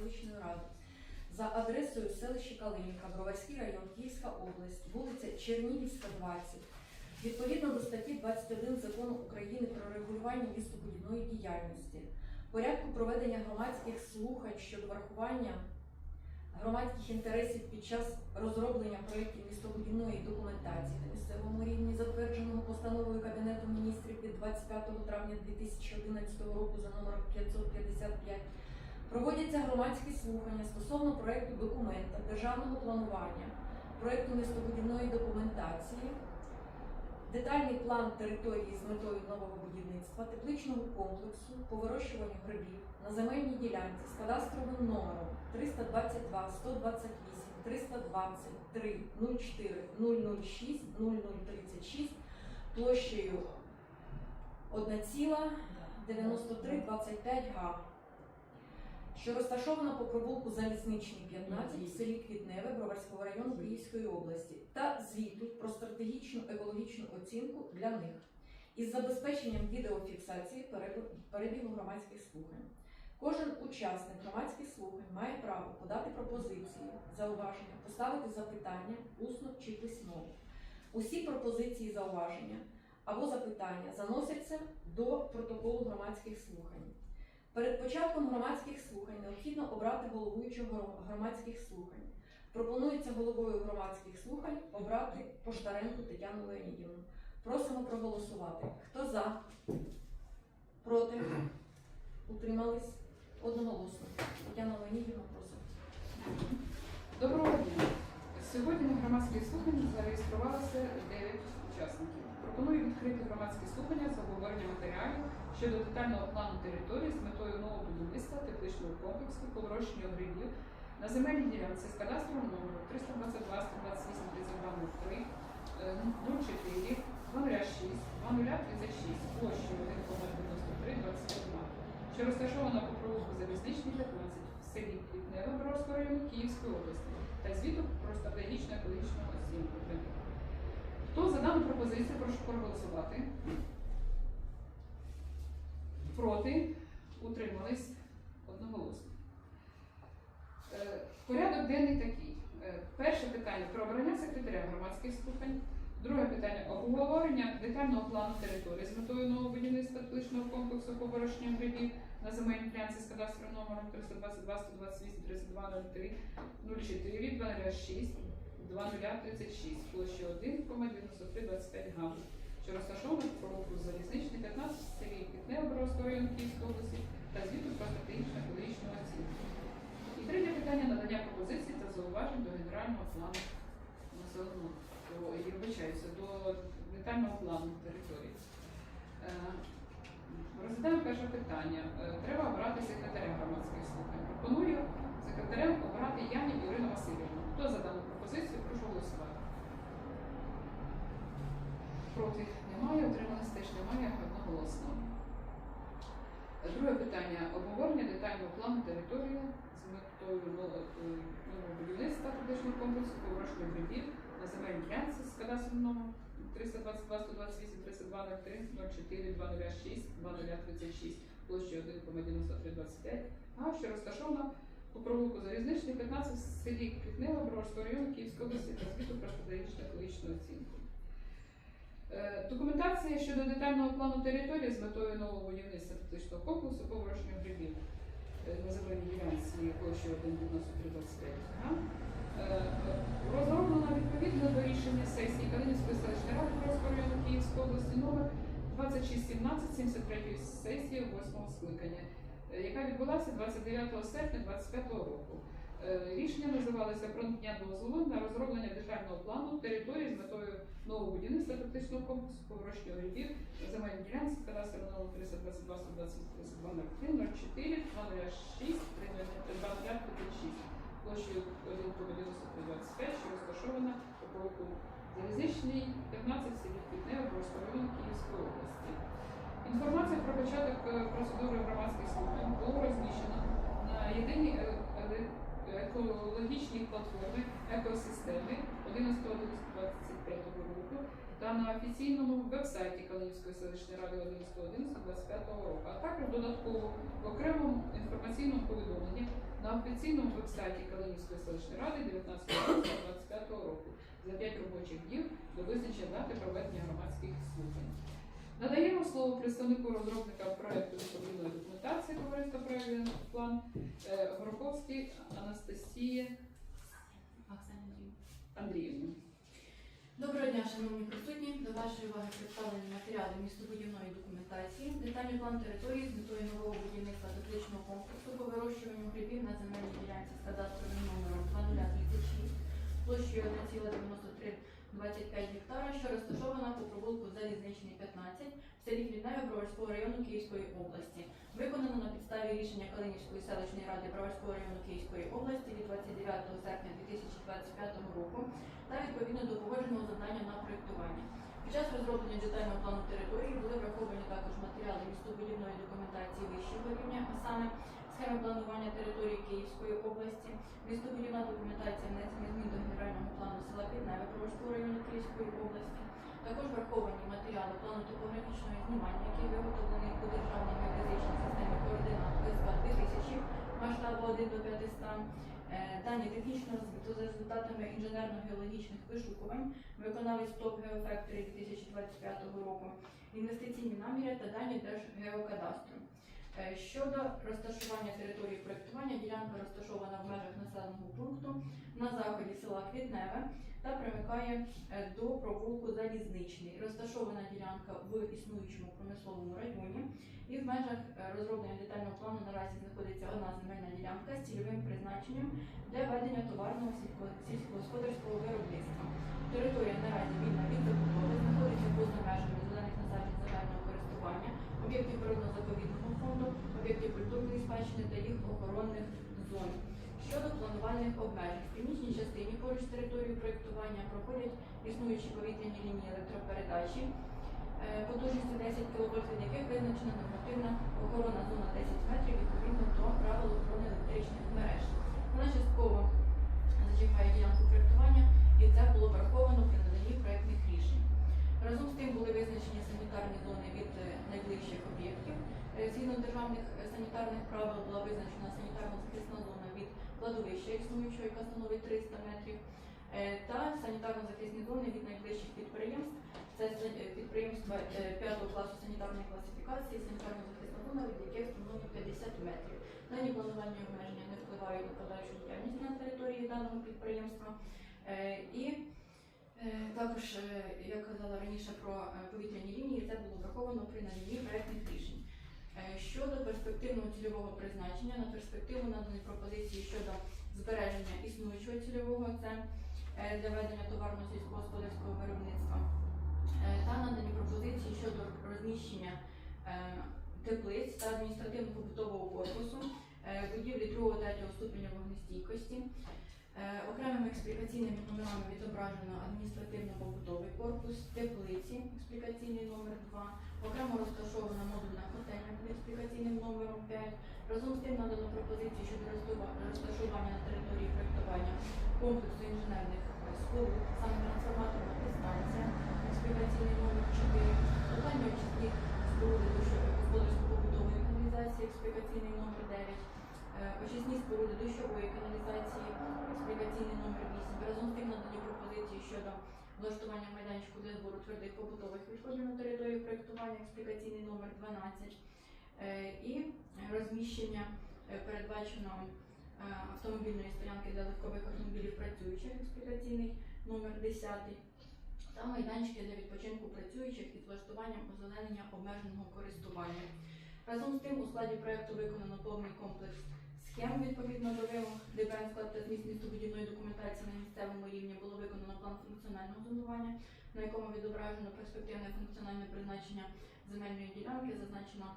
селищної ради за адресою селище Калинівка, Броварський район, Київська область, вулиця Чернігівська, 20, відповідно до статті 21 Закону України про регулювання містобудівної діяльності, порядку проведення громадських слухань щодо врахування громадських інтересів під час розроблення проєктів містобудівної документації на місцевому рівні, затвердженого постановою Кабінету міністрів від 25 травня 2011 року за номером 555, проводяться громадські слухання стосовно проєкту документа державного планування, проєкту містобудівної документації, детальний план території з метою нового будівництва, тепличного комплексу по вирощуванню грибів на земельній ділянці з кадастровим номером 322 128 323 04 006 0036 площею 1,9325 га, що розташована по провулку Залізничний 15 в селі Квітневе Броварського району Київської області та звіту про стратегічну екологічну оцінку для них із забезпеченням відеофіксації перебігу громадських слухань. Кожен учасник громадських слухань має право подати пропозиції, зауваження, поставити запитання усно чи письмово. Усі пропозиції, зауваження або запитання заносяться до протоколу громадських слухань. Перед початком громадських слухань необхідно обрати головуючого гро- громадських слухань. Пропонується головою громадських слухань обрати Поштаренку Тетяну Леонідівну. Просимо проголосувати. Хто за? Проти? Утримались? Одноголосно. Тетяна Леонідівна, просимо. Доброго дня. Сьогодні на громадських слуханнях зареєструвалося 9 учасників. Пропоную відкрити громадські слухання з обговорення матеріалів щодо детального плану території з метою нового будівництва тепличного комплексу по вирощенню грибів на земельній ділянці з кадастровим номером 322 128 32 03 04 206 2036 площею 1,93 22 що розташована по провулку Залізничний 15 в селі Боровського району Київської області та звіту про стратегічну екологічну оцінку. Хто за дану пропозицію, прошу проголосувати. Проти? Утримались одноголосно. Е, Порядок денний такий. Е, Перше питання про обрання секретаря громадських слухань. Друге питання обговорення детального плану території з метою нового будівництва тепличного комплексу по вирощенню грибів на земельній ділянці з кадастровим номером 322 128 32 03 04 206 2036 площі 1,9325 га, що в провулку Залізничний 15 в селі Квітне Оборовського району Київської області та звіту про стратегічну екологічну оцінку. І третє питання надання пропозицій та зауважень до генерального плану населеного вибачаюся, до детального плану території. Е, Розглядаємо перше питання. Е, Треба обрати секретаря громадських слухань. Пропоную секретарем обрати Яні Ірину Васильівну. Хто за дану пропозицію? Прошу голосувати. Проти немає, утрималась теж немає, одноголосно. Друге питання. Обговорення детального плану території з метою нового е, будівництва публічного комплексу по вирощенню на земельній ділянці з кадастровим номером 322 128 32 03 04 206 2036 площею 1,9325 га, що розташована по провулку Залізничний 15 в селі Квітнева Броварського району Київської області та звіту про стратегічну екологічну оцінку. Е, Документація щодо детального плану території з метою нового будівництва тепличного комплексу по вирощенню грибів е, на земельній ділянці площею 1,9325 га. Е, Розроблена відповідно до рішення сесії Калинівської селищної ради Броварського району Київської області номер 2617 73 сесії 8 скликання, е, яка відбулася 29 серпня 2025 року. Е, Рішення називалося про надання дозволу на розроблення детального плану території з метою нового будівництва практичного комплексу по вирощенню грибів на земельній ділянці кадастрового номер 322 128 32 03 04 206 3056 площею 1,9325, що розташована по провулку Залізничний 15 селі Квітнева Борського Київської області. Інформація про початок е, процедури громадських слухань було розміщено на єдиній е, е, екологічній платформі екосистеми 11.25 року та на офіційному веб-сайті Калинівської селищної ради 11.11.25 року, а також додатково в окремому інформаційному повідомленні на на офіційному вебсайті Калинівської селищної ради 19.25 року за 5 робочих днів до визначення дати проведення громадських слухань. Надаємо слово представнику розробника проекту відповідної документації товариства проектний план е, Гороховській Анастасії Андріївні. Доброго дня, шановні присутні. До вашої уваги представлені матеріали містобудівної документації, детальний план території з метою нового будівництва тепличного комплексу по вирощуванню грибів на земельній ділянці з кадастровим номером 2036 площею 1,9325 гектара, що розташована по провулку Залізничний 15 в селі Хлідневе Броварського району Київської області. Виконано на підставі рішення Калинівської селищної ради Броварського району Київської області від 29 серпня 2025 року та відповідно до погодженого завдання на проєктування. Під час розроблення детального плану території були враховані також матеріали містобудівної документації вищого рівня, а саме схеми планування території Київської області, містобудівна документація внесення змін до генерального плану села Підневе Броварського району Київської області. Також враховані матеріали плану топографічного знімання, який виготовлений у державній геодезичній системі координат СК 2000 масштабу 1 до 500, Е, дані технічного звіту за результатами інженерно-геологічних вишукувань, виконавець ТОП Геофекторі 2025 року, інвестиційні наміри та дані Держгеокадастру. Е, Щодо розташування території проєктування, ділянка розташована в межах населеного на заході села Квітневе та примикає е, до провулку Залізничний. Розташована ділянка в існуючому промисловому районі і в межах е, розроблення детального плану наразі знаходиться одна земельна ділянка з цільовим призначенням для ведення товарного сільсько- сільськогосподарського виробництва. Територія наразі вільна від забудови, знаходиться поза межами зелених насаджень загального користування, об'єктів природно-заповідного фонду, об'єктів культурної спадщини та їх охоронних зон. Щодо обмежень, в північній частині поруч з територією проєктування проходять існуючі повітряні лінії електропередачі е, потужністю 10 кВт, від яких визначена нормативна охорона зона 10 метрів відповідно до правил охорони електричних мереж. Вона частково зачіпає ділянку проєктування, і це було враховано при наданні проєктних рішень. Разом з тим були визначені санітарні зони від е, найближчих об'єктів. Е, Згідно державних санітарних правил була визначена кладовища існуючого, яка становить 300 метрів, е, та санітарно-захисні зони від найближчих підприємств. Це е, підприємства 5 класу санітарної класифікації, санітарно-захисна зона, від яких становить 50 метрів. Дані планувальні обмеження не впливають на подальшу діяльність на території даного підприємства. Е, І е, також, е, я казала раніше про е, повітряні лінії, це було враховано при наданні проєктних рішень. Е, Щодо перспективного цільового призначення, на перспективу надані пропозиції щодо збереження існуючого цільового, це е, для ведення товарно сільськогосподарського виробництва, Е, та надані пропозиції щодо розміщення е, теплиць та адміністративно-побутового корпусу, будівлі 2-3 ступеня вогнестійкості. Е, Окремими експлікаційними номерами відображено адміністративно-побутовий корпус, теплиці, експлікаційний номер 2, окремо розташована модульна котельня під експлікаційним номером 5. Разом з тим надано пропозиції щодо розташування на території проєктування комплексу інженерних споруд, саме трансформаторна підстанція, експлікаційний номер 4, локальні очисні споруди господарсько-побутової каналізації, експлікаційний номер 9, Е, очисні споруди дощової каналізації, експлікаційний номер 8. Разом з тим надані пропозиції щодо влаштування майданчику для збору твердих побутових відходів на території проєктування, експлікаційний номер 12. Е, І розміщення е, передбачено е, автомобільної стоянки для легкових автомобілів працюючих, експлікаційний номер 10. Та майданчики для відпочинку працюючих із влаштуванням озеленення обмеженого користування. Разом з тим у складі проекту виконано повний комплекс схем відповідно до вимог ДБН та зміст містобудівної документації на місцевому рівні було виконано план функціонального зонування, на якому відображено перспективне функціональне призначення земельної ділянки, зазначена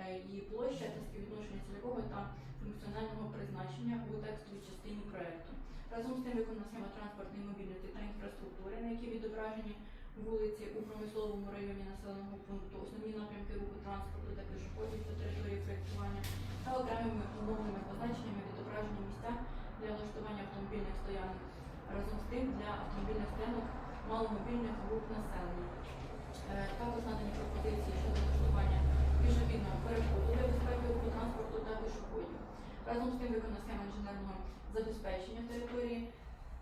е, її площа та співвідношення цільового та функціонального призначення у текстовій частині проекту. Разом з тим виконана схема транспортної мобільності та інфраструктури, на якій відображені вулиці у промисловому районі населеного пункту, основні напрямки руху транспорту та пішоходів по території проєктування та окремими умовними позначеннями відображені місця для влаштування автомобільних стоянок. Разом з тим для автомобільних стоянок маломобільних груп населення. Е, Також надані пропозиції щодо влаштування пішохідного переходу для безпеки руху транспорту та пішоходів. Разом з тим виконана схема інженерного забезпечення території,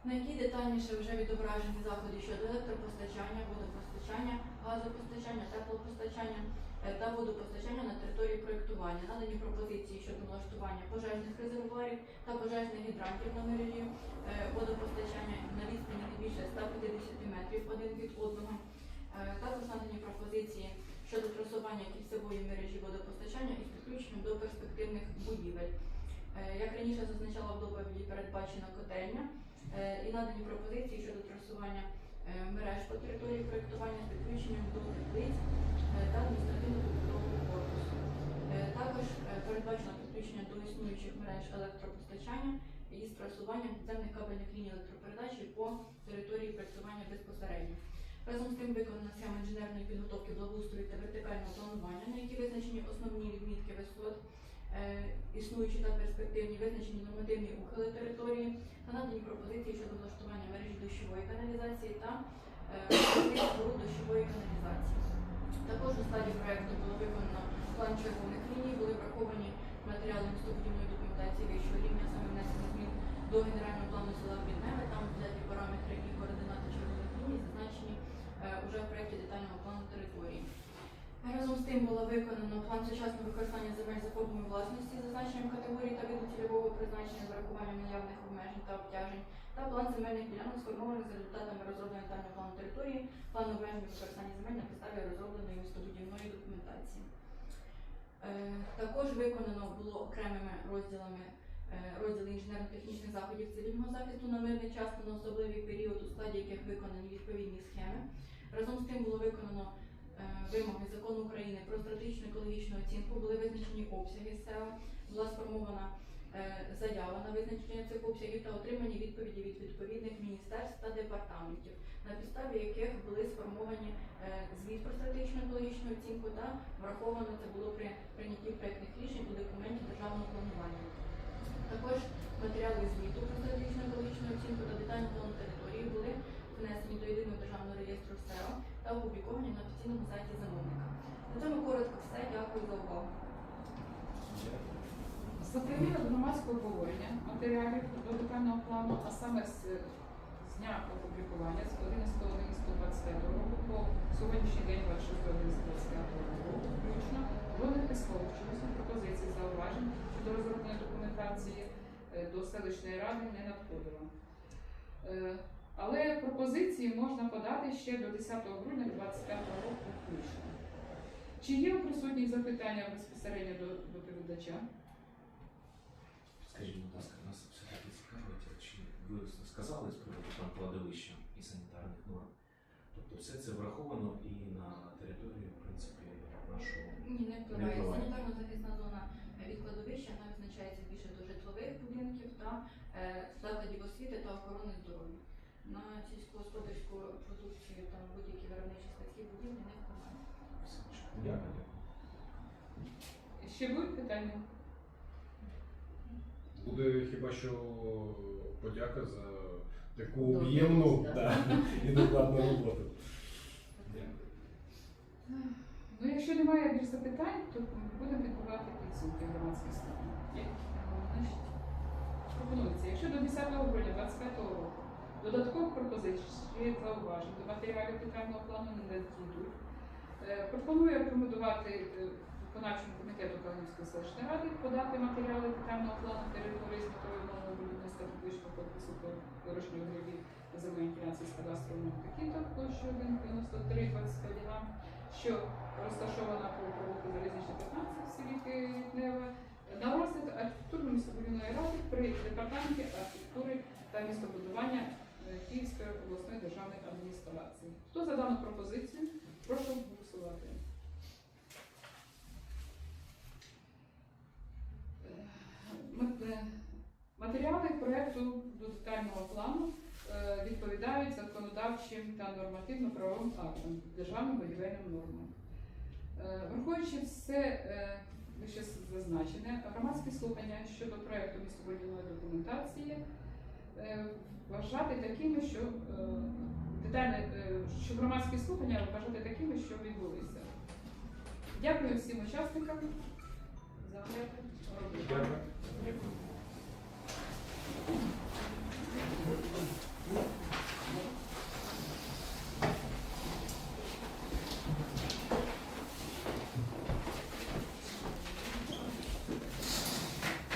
на якій детальніше вже відображені заходи щодо електропостачання, водопостачання, газопостачання, теплопостачання е, та водопостачання на території проєктування. Надані пропозиції щодо налаштування пожежних резервуарів та пожежних гідрантів на мережі е, водопостачання на відстані не більше 150 метрів один від одного. Е, Також надані пропозиції щодо трасування кільцевої мережі водопостачання із підключенням до перспективних будівель. Як раніше зазначала в доповіді, передбачена котельня і надані пропозиції щодо трасування е, мереж по території проєктування з підключенням до теплиць е, та адміністративно-побутового корпусу. Е, Також е, передбачено підключення до існуючих мереж електропостачання із трасуванням підземних кабельних ліній електропередачі по території проєктування безпосередньо. Разом з тим виконана схема інженерної підготовки благоустрою та вертикального планування, на які визначені основні відмітки висот, е, існуючі та перспективні, визначені нормативні ухили території та надані пропозиції щодо влаштування мережі дощової каналізації та е, споруд дощової каналізації. Також у стадії проекту було виконано план червоних ліній, були враховані матеріали містобудівної документації вищого рівня, саме внесено змін до генерального плану села Бідневе, там взяті параметри і координати червоних ліній, зазначені е, уже в проєкті детального плану території. Разом з тим було виконано план сучасного використання земель за формою власності, зазначенням категорії та виду цільового призначення з урахуванням наявних обмежень та обтяжень, та план земельних ділянок сформованих за результатами розроблення детального плану території, план обмежень використання земель на підставі розробленої містобудівної документації. Е, Також виконано було окремими розділами е, розділи інженерно-технічних заходів цивільного захисту на мирний час та на особливий період, у складі яких виконані відповідні схеми. Разом з тим було виконано вимоги закону України про стратегічну екологічну оцінку, були визначені обсяги СЕО, була сформована е, заява на визначення цих обсягів та отримані відповіді від відповідних міністерств та департаментів, на підставі яких були сформовані е, звіт про стратегічну екологічну оцінку та враховано це було при прийнятті проєктних рішень у документі державного планування. Також матеріали звіту про стратегічну екологічну оцінку та детальний план території були внесені до єдиного державного реєстру СЕО та опубліковані на офіційному сайті замовника. На цьому коротко все. Дякую за увагу. За період громадського обговорення матеріалів до детального плану, а саме з, дня опублікування з 11.11.25 року по сьогоднішній день 26.11.25 року включно жодних письмових чи пропозицій зауважень щодо розроблення документації е, до селищної ради не надходило. Е, Але пропозиції можна подати ще до 10 грудня 2025 року включно. Чи є у присутніх запитання безпосередньо до доповідача? Скажіть, будь ласка, нас все-таки цікавить, а чи ви сказали з приводу там кладовища і санітарних норм? Тобто все це враховано і на території, в принципі, нашого. Ні, не впливає. впливає. Санітарно-захисна зона від кладовища вона визначається більше до житлових будинків та е, закладів освіти та охорони здоров'я. На сільськогосподарську продукцію та будь-які виробничі складські будівлі не впливає. Дякую. Ще будуть питання? Буде хіба що подяка за таку об'ємну да. і докладну роботу. Дякую. Ну, якщо немає більш запитань, то будемо відбувати підсумки громадських слухань. Пропонується, якщо до 10 грудня 2025 року додаткових пропозицій зауважень до матеріалів детального плану не надійдуть, е, пропоную рекомендувати е, виконавчому комітету Калинівської селищної ради подати матеріали детального плану території з метою нового будівництва публічного корпусу грибів на земельній ділянці з кадастровим таким площею 1,93 25 га, що розташована по провулку залізнична 15 в селі Квітневе, на розгляд архітектурно-містобудівної ради при департаменті архітектури та містобудування Київської обласної державної адміністрації. Хто за дану пропозицію? Прошу голосувати. Е, е, Матеріали проекту до детального плану е, відповідають законодавчим та нормативно-правовим актам, державним будівельним нормам. Е, Враховуючи все е, вище зазначене, громадські слухання щодо проекту містобудівної документації е, Е, вважати такими, що е, детальне, що громадські слухання вважати такими, що відбулися. Дякую всім учасникам за роботу. Дякую.